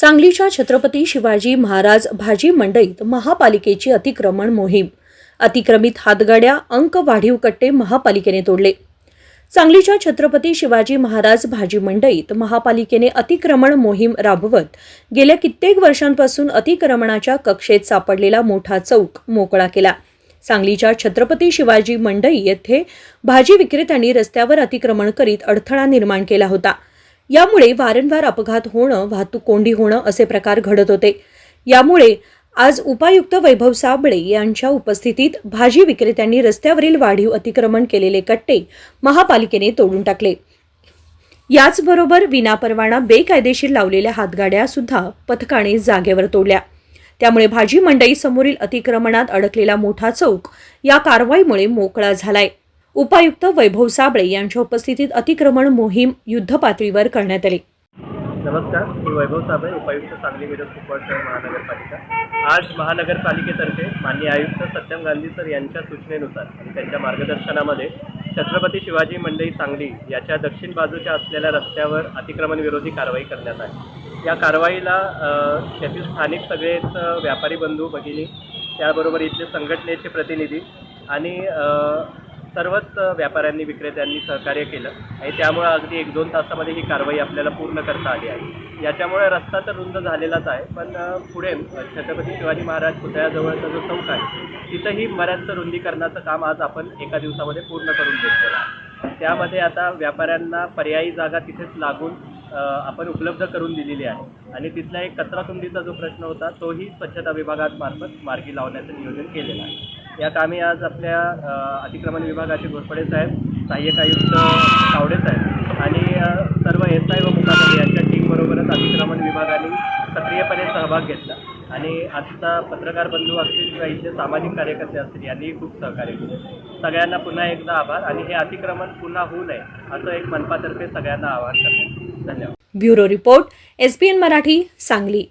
सांगलीच्या छत्रपती शिवाजी महाराज भाजी मंडईत महापालिकेची अतिक्रमण मोहीम. अतिक्रमित हातगाड्या अंक वाढीव कट्टे महापालिकेने तोडले. सांगलीच्या छत्रपती शिवाजी महाराज भाजी मंडईत महापालिकेने अतिक्रमण मोहीम राबवत गेल्या कित्येक वर्षांपासून अतिक्रमणाच्या कक्षेत सापडलेला मोठा चौक मोकळा केला. सांगलीच्या छत्रपती शिवाजी मंडई येथे भाजी विक्रेत्यांनी रस्त्यावर अतिक्रमण करीत अडथळा निर्माण केला होता. यामुळे वारंवार अपघात होणं वाहतूक कोंडी होणं असे प्रकार घडत होते. यामुळे आज उपायुक्त वैभव साबळे यांच्या उपस्थितीत भाजी विक्रेत्यांनी रस्त्यावरील वाढीव अतिक्रमण केलेले कट्टे महापालिकेने तोडून टाकले. याचबरोबर विनापरवाना बेकायदेशीर लावलेल्या हातगाड्या सुद्धा पथकाने जागेवर तोडल्या. त्यामुळे भाजी मंडई समोरील अतिक्रमणात अडकलेला मोठा चौक या कारवाईमुळे मोकळा झालाय. उपायुक्त वैभव साबळे यांच्या उपस्थितीत अतिक्रमण मोहीम युद्धपातळीवर करण्यात आली. नमस्कार मी वैभव साबळे उपायुक्त सांगली मिरज कुपवाड महानगरपालिका. आज महानगरपालिकेतर्फे माननीय आयुक्त सत्यम गांधी सर यांच्या सूचनेनुसार आणि त्यांच्या मार्गदर्शनामध्ये छत्रपती शिवाजी मंडई सांगली याच्या दक्षिण बाजूच्या असलेल्या रस्त्यावर अतिक्रमण विरोधी कारवाई करण्यात आली. या कारवाईला त्यातील स्थानिक सगळेच व्यापारी बंधू भगिनी त्याबरोबर इथले संघटनेचे प्रतिनिधी आणि सर्वच व्यापाऱ्यांनी विक्रेत्यांनी सहकार्य केलं आणि त्यामुळे अगदी एक दोन तासामध्ये ही कारवाई आपल्याला पूर्ण करता आली आहे. याच्यामुळे रस्ता तर रुंद झालेलाच आहे पण पुढे छत्रपती शिवाजी महाराज पुतळ्याजवळचा जो चौक आहे तिथंही बऱ्याचसं रुंदीकरणाचं काम आज आपण एका दिवसामध्ये पूर्ण करून घेतलेलं आहे. त्यामध्ये आता व्यापाऱ्यांना पर्यायी जागा तिथेच लागून आपण उपलब्ध करून दिलेली आहे आणि तिथला एक कचरा कुंडीचा जो प्रश्न होता तोही स्वच्छता विभागात मार्फत मार्गी लावण्याचं नियोजन केलेलं आहे. यात आम्ही आज आपल्या अतिक्रमण विभागाचे घोरपडे साहेब सहाय्यक आयुक्त तावडे साहेब आणि सर्व एस आय व मुखादरी यांच्या टीमबरोबरच अतिक्रमण विभागाने सक्रियपणे सहभाग घेतला. आणि आजचा पत्रकार बंधू असतील किंवा इथले सामाजिक कार्यकर्ते असतील यांनीही खूप सहकार्य केले. सगळ्यांना पुन्हा एकदा आभार आणि हे अतिक्रमण पुन्हा होऊ नये असं एक मनपातर्फे सगळ्यांना आवाहन करते धन्यवाद. Bureau report SBN Marathi Sangli.